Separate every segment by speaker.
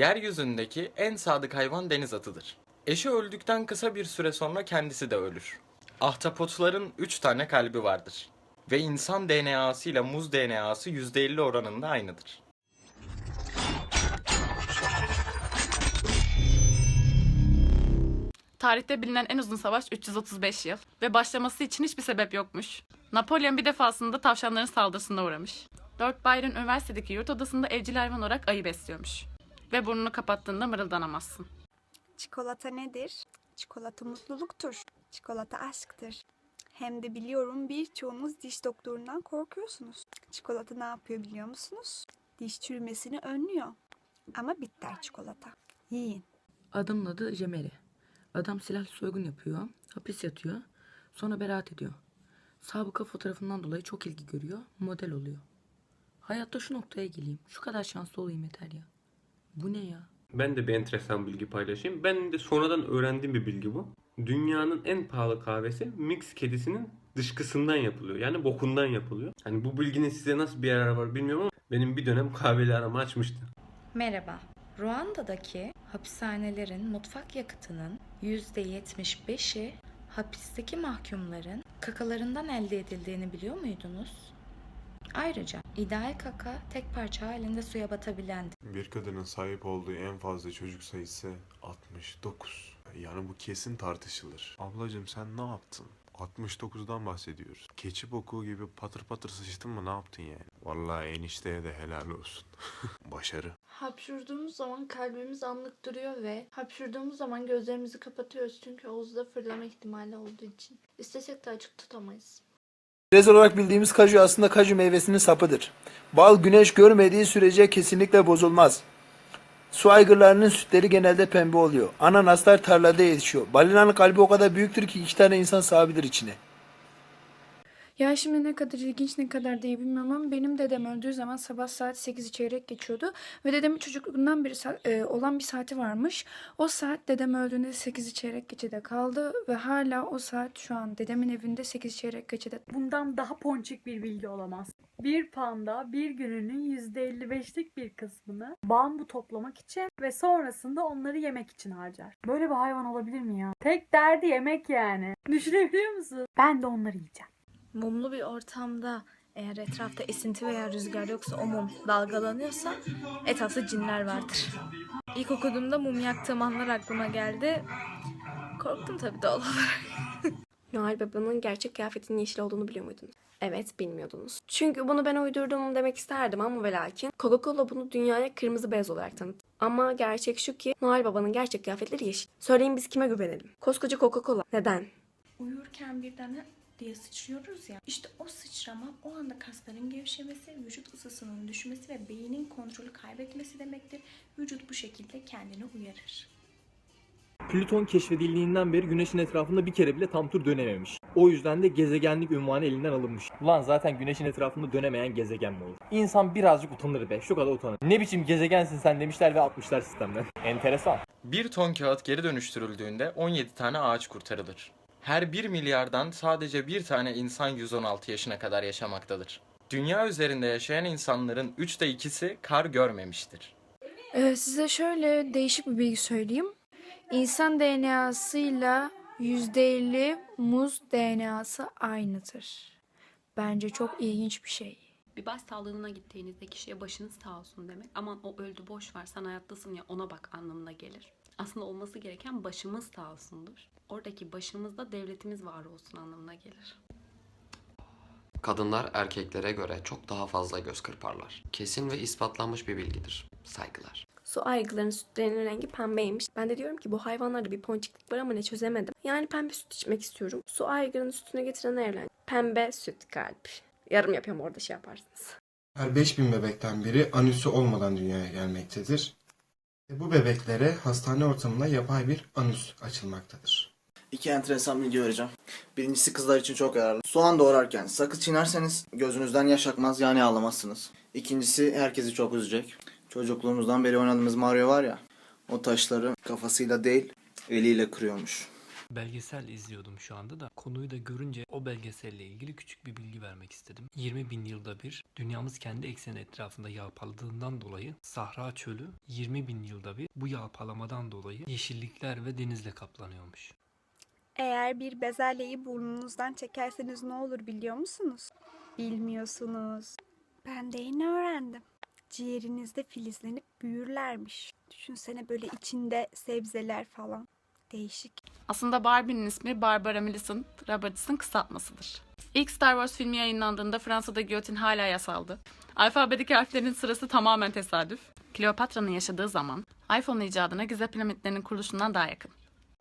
Speaker 1: Yeryüzündeki en sadık hayvan deniz atıdır. Eşi öldükten kısa bir süre sonra kendisi de ölür. Ahtapotların 3 tane kalbi vardır. Ve insan DNA'sı ile muz DNA'sı %50 oranında aynıdır.
Speaker 2: Tarihte bilinen en uzun savaş 335 yıl ve başlaması için hiçbir sebep yokmuş. Napolyon bir defasında tavşanların saldırısına uğramış. Lord Byron üniversitedeki yurt odasında evcil hayvan olarak ayı besliyormuş. Ve burnunu kapattığında mırıldanamazsın.
Speaker 3: Çikolata nedir? Çikolata mutluluktur. Çikolata aşktır. Hem de biliyorum birçoğunuz diş doktorundan korkuyorsunuz. Çikolata ne yapıyor biliyor musunuz? Diş çürümesini önlüyor. Ama bitter çikolata. Yiyin.
Speaker 4: Adamın adı Jemeri. Adam silahlı soygun yapıyor, hapis yatıyor, sonra beraat ediyor. Sabıka fotoğrafından dolayı çok ilgi görüyor, model oluyor. Hayatta şu noktaya geleyim, şu kadar şanslı olayım yeter ya. Bu ne ya?
Speaker 5: Ben de bir enteresan bilgi paylaşayım. Ben de sonradan öğrendiğim bir bilgi bu. Dünyanın en pahalı kahvesi mix kedisinin dışkısından yapılıyor. Yani bokundan yapılıyor. Hani bu bilginin size nasıl bir yararı var bilmiyorum ama benim bir dönem kahveli aramı açmıştı.
Speaker 6: Merhaba. Ruanda'daki hapishanelerin mutfak yakıtının %75'i hapisteki mahkumların kakalarından elde edildiğini biliyor muydunuz? Ayrıca ideal kaka tek parça halinde suya batabilendir.
Speaker 7: Bir kadının sahip olduğu en fazla çocuk sayısı 69. Yani bu kesin tartışılır. Ablacım sen ne yaptın? 69'dan bahsediyoruz. Keçi boku gibi patır patır sıçtın mı ne yaptın yani? Vallahi enişteye de helal olsun. Başarı.
Speaker 8: Hapşurduğumuz zaman kalbimiz anlık duruyor ve hapşurduğumuz zaman gözlerimizi kapatıyoruz çünkü ağızda fırlama ihtimali olduğu için. İstesek de açık tutamayız.
Speaker 9: Çerez olarak bildiğimiz kaju aslında kaju meyvesinin sapıdır. Bal güneş görmediği sürece kesinlikle bozulmaz. Su aygırlarının sütleri genelde pembe oluyor. Ananaslar tarlada yetişiyor. Balinanın kalbi o kadar büyüktür ki iki tane insan sığabilir içine.
Speaker 10: Ya şimdi ne kadar ilginç ne kadar değil bilmiyorum ama benim dedem öldüğü zaman sabah saat 8'i çeyrek geçiyordu. Ve dedemin çocukluğundan beri e, olan bir saati varmış. O saat dedem öldüğünde 8'i çeyrek geçede kaldı ve hala o saat şu an dedemin evinde 8 çeyrek geçede.
Speaker 11: Bundan daha ponçik bir bilgi olamaz. Bir panda bir gününün %55'lik bir kısmını bambu toplamak için ve sonrasında onları yemek için harcar. Böyle bir hayvan olabilir mi ya? Tek derdi yemek yani. Düşünebiliyor musun? Ben de onları yiyeceğim.
Speaker 8: Mumlu bir ortamda eğer etrafta esinti veya rüzgar yoksa o mum dalgalanıyorsa etrafta cinler vardır. İlk okuduğumda mum yaktığım anlar aklıma geldi. Korktum tabii doğal olarak.
Speaker 12: Noel Baba'nın gerçek kıyafetinin yeşil olduğunu biliyor muydunuz? Evet, bilmiyordunuz. Çünkü bunu ben uydurdum demek isterdim ama ve lakin Coca-Cola bunu dünyaya kırmızı beyaz olarak tanıttı. Ama gerçek şu ki Noel Baba'nın gerçek kıyafetleri yeşil. Söyleyin biz kime güvenelim? Koskoca Coca-Cola. Neden?
Speaker 6: Uyurken birden diye sıçrıyoruz ya. İşte o sıçrama o anda kasların gevşemesi, vücut ısısının düşmesi ve beynin kontrolü kaybetmesi demektir. Vücut bu şekilde kendini uyarır.
Speaker 13: Plüton keşfedildiğinden beri Güneş'in etrafında bir kere bile tam tur dönememiş. O yüzden de gezegenlik ünvanı elinden alınmış. Lan zaten Güneş'in etrafında dönemeyen gezegen mi olur? İnsan birazcık utanır be, şu kadar utanır. Ne biçim gezegensin sen demişler ve atmışlar sistemden. Enteresan.
Speaker 1: Bir ton kağıt geri dönüştürüldüğünde 17 tane ağaç kurtarılır. Her 1 milyardan sadece bir tane insan 116 yaşına kadar yaşamaktadır. Dünya üzerinde yaşayan insanların 3'te 2'si kar görmemiştir.
Speaker 10: Ee, size şöyle değişik bir bilgi söyleyeyim. İnsan DNA'sıyla %50 muz DNA'sı aynıdır. Bence çok ilginç bir şey.
Speaker 2: Bir baş sağlığına gittiğinizde kişiye başınız sağ olsun demek. Aman o öldü boş ver sen hayattasın ya ona bak anlamına gelir. Aslında olması gereken başımız sağ olsundur. Oradaki başımızda devletimiz var olsun anlamına gelir.
Speaker 14: Kadınlar erkeklere göre çok daha fazla göz kırparlar. Kesin ve ispatlanmış bir bilgidir. Saygılar.
Speaker 12: Su aygırların sütlerinin rengi pembeymiş. Ben de diyorum ki bu hayvanlarda bir ponçiklik var ama ne çözemedim. Yani pembe süt içmek istiyorum. Su aygırının sütünü getiren evlen. Pembe süt kalp. Yarım yapıyorum orada şey yaparsınız.
Speaker 15: Her 5000 bebekten biri anüsü olmadan dünyaya gelmektedir. Ve bu bebeklere hastane ortamında yapay bir anüs açılmaktadır.
Speaker 16: İki enteresan bilgi vereceğim. Birincisi kızlar için çok yararlı. Soğan doğrarken sakız çiğnerseniz gözünüzden yaş akmaz yani ağlamazsınız. İkincisi herkesi çok üzecek. Çocukluğumuzdan beri oynadığımız Mario var ya o taşları kafasıyla değil eliyle kırıyormuş.
Speaker 17: Belgesel izliyordum şu anda da konuyu da görünce o belgeselle ilgili küçük bir bilgi vermek istedim. 20 bin yılda bir dünyamız kendi ekseni etrafında yalpaladığından dolayı Sahra çölü 20 bin yılda bir bu yalpalamadan dolayı yeşillikler ve denizle kaplanıyormuş.
Speaker 3: Eğer bir bezelyeyi burnunuzdan çekerseniz ne olur biliyor musunuz? Bilmiyorsunuz. Ben de yeni öğrendim. Ciğerinizde filizlenip büyürlermiş. Düşünsene böyle içinde sebzeler falan. Değişik.
Speaker 2: Aslında Barbie'nin ismi Barbara Millicent Roberts'ın kısaltmasıdır. İlk Star Wars filmi yayınlandığında Fransa'da giyotin hala yasaldı. Alfabedeki harflerin sırası tamamen tesadüf. Kleopatra'nın yaşadığı zaman iPhone icadına Gize piramitlerinin kuruluşundan daha yakın.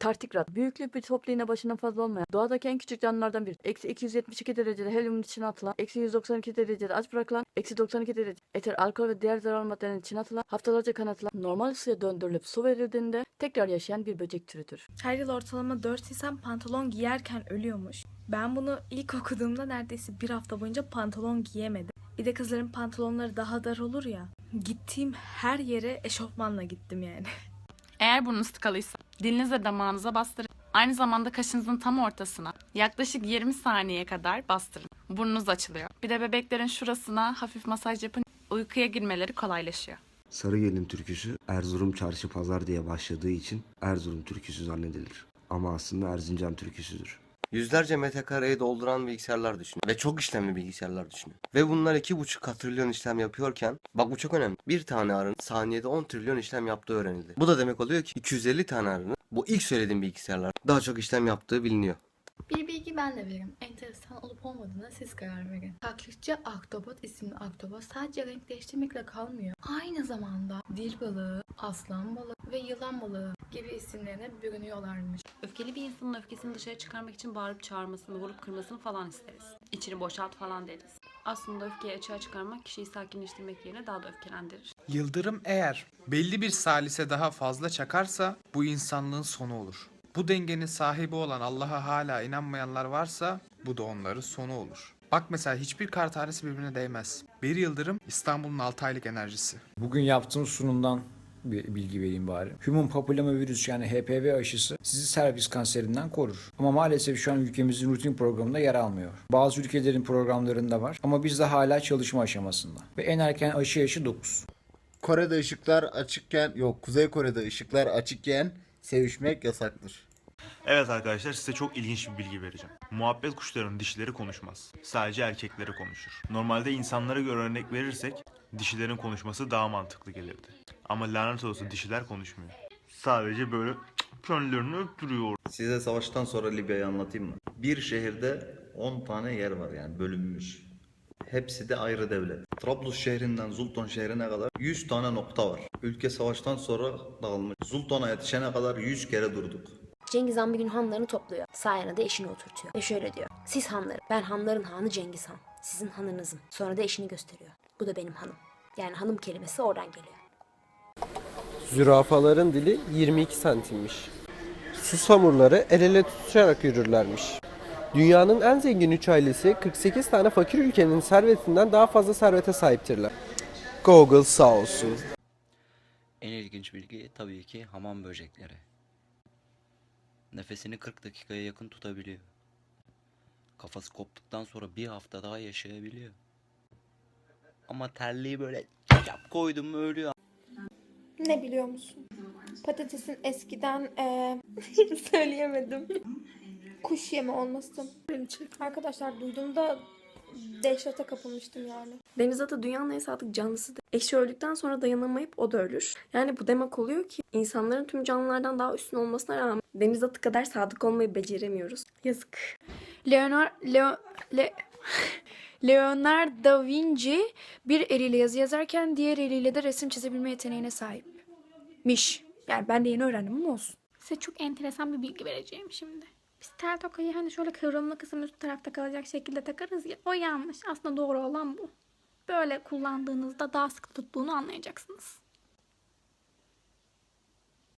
Speaker 18: Tartigrat. Büyüklük bir top iğne başına fazla olmayan. Doğadaki en küçük canlılardan biri. Eksi 272 derecede helyumun içine atılan. Eksi 192 derecede aç bırakılan. Eksi 92 derece eter, alkol ve diğer zararlı maddelerin içine atılan. Haftalarca kanatılan. Normal ısıya döndürülüp su verildiğinde tekrar yaşayan bir böcek türüdür.
Speaker 8: Her yıl ortalama 4 insan pantolon giyerken ölüyormuş. Ben bunu ilk okuduğumda neredeyse bir hafta boyunca pantolon giyemedim. Bir de kızların pantolonları daha dar olur ya. Gittiğim her yere eşofmanla gittim yani.
Speaker 2: Eğer burnunuz tıkalıysa dilinizle damağınıza bastırın. Aynı zamanda kaşınızın tam ortasına yaklaşık 20 saniye kadar bastırın. Burnunuz açılıyor. Bir de bebeklerin şurasına hafif masaj yapın. Uykuya girmeleri kolaylaşıyor.
Speaker 19: Sarıgelin türküsü Erzurum Çarşı Pazar diye başladığı için Erzurum türküsü zannedilir. Ama aslında Erzincan türküsüdür.
Speaker 20: Yüzlerce metrekareyi dolduran bilgisayarlar düşünün. Ve çok işlemli bilgisayarlar düşünün. Ve bunlar 2,5 katrilyon işlem yapıyorken, bak bu çok önemli. Bir tane arın saniyede 10 trilyon işlem yaptığı öğrenildi. Bu da demek oluyor ki 250 tane arının bu ilk söylediğim bilgisayarlar daha çok işlem yaptığı biliniyor.
Speaker 21: Bir bilgi ben de veririm. Enteresan olup olmadığına siz karar verin. Taklitçi ahtapot isimli ahtapot sadece renk değiştirmekle kalmıyor. Aynı zamanda dil balığı, aslan balığı ve yılan balığı gibi isimlerine bürünüyorlarmış.
Speaker 22: Öfkeli bir insanın öfkesini dışarı çıkarmak için bağırıp çağırmasını, vurup kırmasını falan isteriz. İçini boşalt falan deriz. Aslında öfkeyi açığa çıkarmak kişiyi sakinleştirmek yerine daha da öfkelendirir.
Speaker 23: Yıldırım eğer belli bir salise daha fazla çakarsa bu insanlığın sonu olur. Bu dengenin sahibi olan Allah'a hala inanmayanlar varsa bu da onların sonu olur. Bak mesela hiçbir kar tanesi birbirine değmez. Bir yıldırım İstanbul'un 6 aylık enerjisi.
Speaker 24: Bugün yaptığım sunumdan bir bilgi vereyim bari. Human papillomavirüs yani HPV aşısı sizi servis kanserinden korur. Ama maalesef şu an ülkemizin rutin programında yer almıyor. Bazı ülkelerin programlarında var ama bizde hala çalışma aşamasında. Ve en erken aşı yaşı 9.
Speaker 25: Kore'de ışıklar açıkken yok Kuzey Kore'de ışıklar açıkken sevişmek yasaktır.
Speaker 26: Evet arkadaşlar size çok ilginç bir bilgi vereceğim. Muhabbet kuşlarının dişileri konuşmaz. Sadece erkekleri konuşur. Normalde insanlara göre örnek verirsek dişilerin konuşması daha mantıklı gelirdi. Ama lanet olsun dişiler konuşmuyor. Sadece böyle kendilerini öptürüyor.
Speaker 27: Size savaştan sonra Libya'yı anlatayım mı? Bir şehirde 10 tane yer var yani bölünmüş. Hepsi de ayrı devlet. Trablus şehrinden Zulton şehrine kadar 100 tane nokta var. Ülke savaştan sonra dağılmış. Zulton'a yetişene kadar 100 kere durduk.
Speaker 28: Cengiz Han bir gün hanlarını topluyor. Sağ yanına da eşini oturtuyor. Ve şöyle diyor. Siz hanlarım. Ben hanların hanı Cengiz Han. Sizin hanınızım. Sonra da eşini gösteriyor. Bu da benim hanım. Yani hanım kelimesi oradan geliyor.
Speaker 29: Zürafaların dili 22 santimmiş. Susamurları el ele tutuşarak yürürlermiş. Dünyanın en zengin 3 ailesi 48 tane fakir ülkenin servetinden daha fazla servete sahiptirler. Google sağ olsun.
Speaker 30: En ilginç bilgi tabii ki hamam böcekleri. Nefesini 40 dakikaya yakın tutabiliyor. Kafası koptuktan sonra bir hafta daha yaşayabiliyor. Ama terliği böyle çap koydum mu ölüyor.
Speaker 31: Ne biliyor musun? Patatesin eskiden eee, söyleyemedim. Kuş yemi olması. Arkadaşlar duyduğumda dehşete kapılmıştım yani.
Speaker 12: Deniz atı dünyanın en sadık canlısıdır. Eşi öldükten sonra dayanamayıp o da ölür. Yani bu demek oluyor ki insanların tüm canlılardan daha üstün olmasına rağmen deniz atı kadar sadık olmayı beceremiyoruz. Yazık.
Speaker 10: Leonardo Leo, Le, Leonardo da Vinci bir eliyle yazı yazarken diğer eliyle de resim çizebilme yeteneğine sahipmiş. Yani ben de yeni öğrendim ama olsun.
Speaker 32: Size çok enteresan bir bilgi vereceğim şimdi. Biz tel tokayı hani şöyle kıvrımlı kısım üst tarafta kalacak şekilde takarız ya. O yanlış. Aslında doğru olan bu. Böyle kullandığınızda daha sıkı tuttuğunu anlayacaksınız.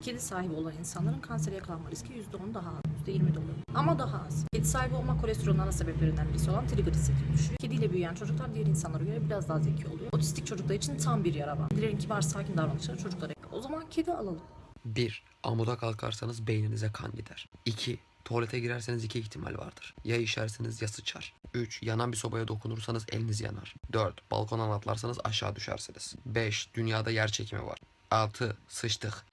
Speaker 33: Kedi sahibi olan insanların kansere yakalanma riski %10 daha az, %20 de. Ama daha az. Kedi sahibi olmak kolesterolün ana sebeplerinden birisi olan trigliserit düşüyor. Kediyle büyüyen çocuklar diğer insanlara göre biraz daha zeki oluyor. Otistik çocuklar için tam bir yara var. Kedilerin kibar sakin davranışları çocuklara O zaman kedi alalım.
Speaker 14: 1. Amuda kalkarsanız beyninize kan gider. 2. Tuvalete girerseniz iki ihtimal vardır. Ya işersiniz ya sıçar. 3. Yanan bir sobaya dokunursanız eliniz yanar. 4. Balkondan atlarsanız aşağı düşersiniz. 5. Dünyada yer çekimi var. 6. Sıçtık.